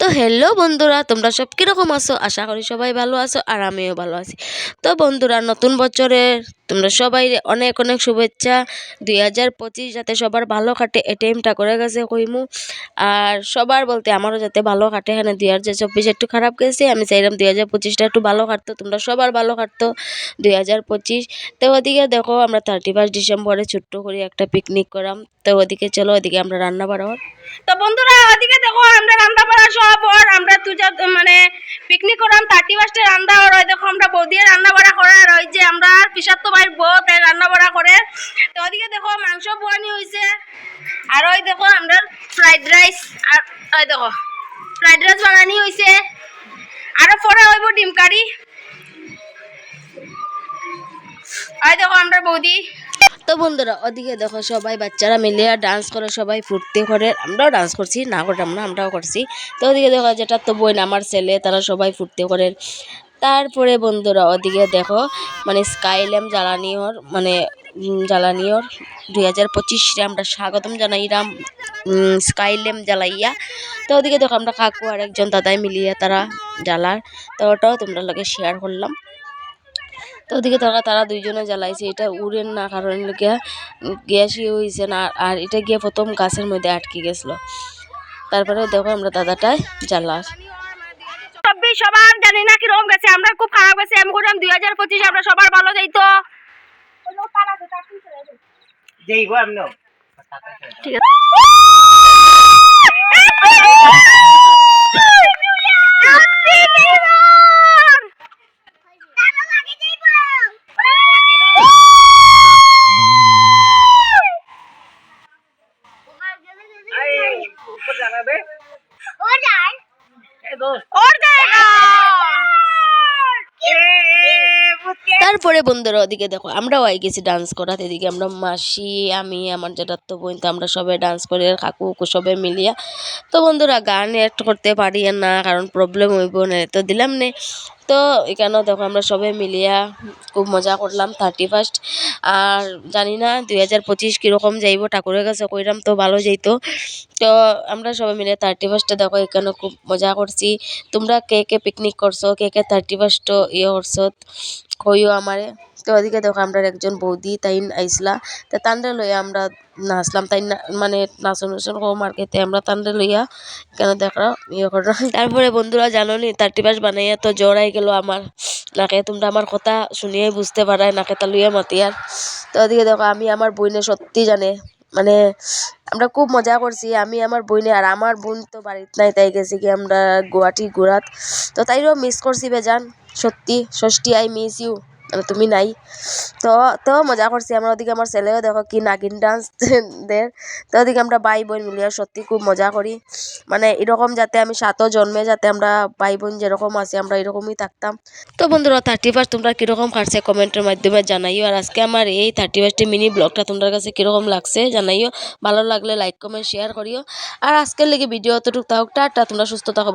তো হ্যালো বন্ধুরা, তোমরা সব কীরকম আছো? আশা করি সবাই ভালো আছো আর আমিও ভালো আছি। তো বন্ধুরা, নতুন বছরের তোমরা সবাই অনেক অনেক শুভেচ্ছা। দুই হাজার পঁচিশ যাতে সবার ভালো কাটে এ টাইমটা করে গেছে কইমু। আর সবার বলতে আমারও যাতে ভালো কাটে এখানে দুই হাজার চব্বিশ একটু খারাপ গেছে, আমি চাইলাম দুই হাজার পঁচিশটা একটু ভালো কাটতো, তোমরা সবার ভালো কাটতো দুই হাজার পঁচিশ। তো ওদিকে দেখো, আমরা থার্টি ফার্স্ট ডিসেম্বরে ছোট্ট করে একটা পিকনিক করাম। তো ওদিকে চলো, ওদিকে আমরা রান্না বাড়াও তো বন্ধুরা, ওদিকে দেখো, আমরা রান্না বাড়া সব ওর আমরা তুজা মানে পিকনিক করাম থার্টি ফার্স্টে রান্না ওর দেখো, আমরা বৌদিয়ে রান্না বাড়া করে আর ওই যে আমরা পিসার তো ভাইয়ের বউ রান্না বাড়া করে তো ওদিকে দেখো মাংস বোয়ানি হয়েছে আর ওই দেখো আমরা ফ্রাইড রাইস আর ওই দেখো ফ্রাইড রাইস বানানি হয়েছে আরও পরে হইব ডিম কারি ওই দেখো আমরা বৌদি। তো বন্ধুরা, ওদিকে দেখো সবাই বাচ্চারা মিলে ডান্স করে, সবাই ফুর্তি করে। আমরাও ডান্স করছি, না করতাম না, আমরাও করছি। তো ওদিকে দেখো যেটা তো বোন, আমার ছেলে, তারা সবাই ফুর্তি করে। তারপরে বন্ধুরা ওদিকে দেখো মানে স্কাই ল্যাম্প জ্বালানিওর মানে জ্বালানিওর দুই হাজার পঁচিশে আমরা স্বাগতম জানাইলাম স্কাই ল্যাম্প জ্বালাইয়া। তো ওদিকে দেখো আমরা কাকু আর একজন দাদাই মিলিয়ে তারা জ্বালার। তো ওটাও তোমরা লোকে শেয়ার করলাম। তো ওদিকে তারা তারা দুইজনে জ্বালাইছে। এটা উড়েন না, কারণ গিয়া গ্যাসই হয়েছে না, আর এটা গিয়ে প্রথম গাছের মধ্যে আটকে গেছিল। তারপরে দেখো আমরা দাদাটাই জ্বালার। সবার জানি না কীরকম আমরা খুব খারাপ গেছে আমি করলাম দুই হাজার পঁচিশে আমরা সবার ভালো যেই ঠিক আছে। উপর জানাবে এ দোস্ত ওর জায়গা এ এ বুকে তারপরে বন্ধুরা ওদিকে দেখো, আমরাও আই গেছি ডান্স করাতে। এদিকে আমরা মাসি, আমি, আমার যেটা তো বোন, তো আমরা সবাই ডান্স করি, আর কাকু উকু সবাই মিলিয়া। তো বন্ধুরা গান অ্যাড করতে পারি না, কারণ প্রবলেম হইব না তো দিলাম নে। তো এখানেও দেখো আমরা সবাই মিলিয়া খুব মজা করলাম থার্টি ফার্স্ট আর জানি না দুই হাজার পঁচিশ কীরকম যাইব, ঠাকুরের কাছে কইরাম তো ভালো যাইতো। তো আমরা সবাই মিলে থার্টি ফার্স্টে দেখো এখানে খুব মজা করছি। তোমরা কে কে পিকনিক করছ, কে কে থার্টি ফার্স্ট ইয়ে করছ, কইও আমারে। তো ওদিকে দেখো আমরা একজন বৌদি, তাই আইসলা। তো তান্ডে লইয়া আমরা নাচলাম। তাই মানে নাচন নাচন কম আর আমরা তান্ডে লইয়া কেন দেখো ইয়ে করো তারপরে বন্ধুরা জানো নি থার্টি ফার্স্ট বানাইয়া তো জ্বর জড়াই গেল আমার। নাকে তোমরা আমার কথা শুনিয়ে বুঝতে পারায় নাকে তা লইয়া মাতি আর। তো ওদিকে দেখো আমি আমার বইনে সত্যি জানে মানে আমরা খুব মজা করছি। আমি আমার বইনে আর আমার বোন তো বাড়িতে নাই, তাই গেছি কি আমরা গুয়াহাটি ঘোরাত তো তাইরও মিস করছি বেজান সত্যি, ষষ্ঠী আই মিস ইউ তুমি নাই। তো তো মজা করছি আমরা। ওদিকে আমার ছেলেও দেখো কি নাগিন ডান্স দের তো ওদিকে আমরা ভাই বোন মিলিয়ে সত্যি খুব মজা করি। মানে এরকম যাতে আমি সাতও জন্মে যাতে আমরা ভাই বোন যেরকম আছি, আমরা এরকমই থাকতাম। তো বন্ধুরা থার্টি ফার্স্ট তোমরা কীরকম কাটছে কমেন্টের মাধ্যমে জানাইও। আর আজকে আমার এই থার্টি ফার্স্টের মিনি ব্লগটা তোমার কাছে কীরকম লাগছে জানাইও। ভালো লাগলে লাইক কমেন্ট শেয়ার করিও। আর আজকের লেগে ভিডিও অতটুকু থাকুক। টাটা, তোমরা সুস্থ থাকো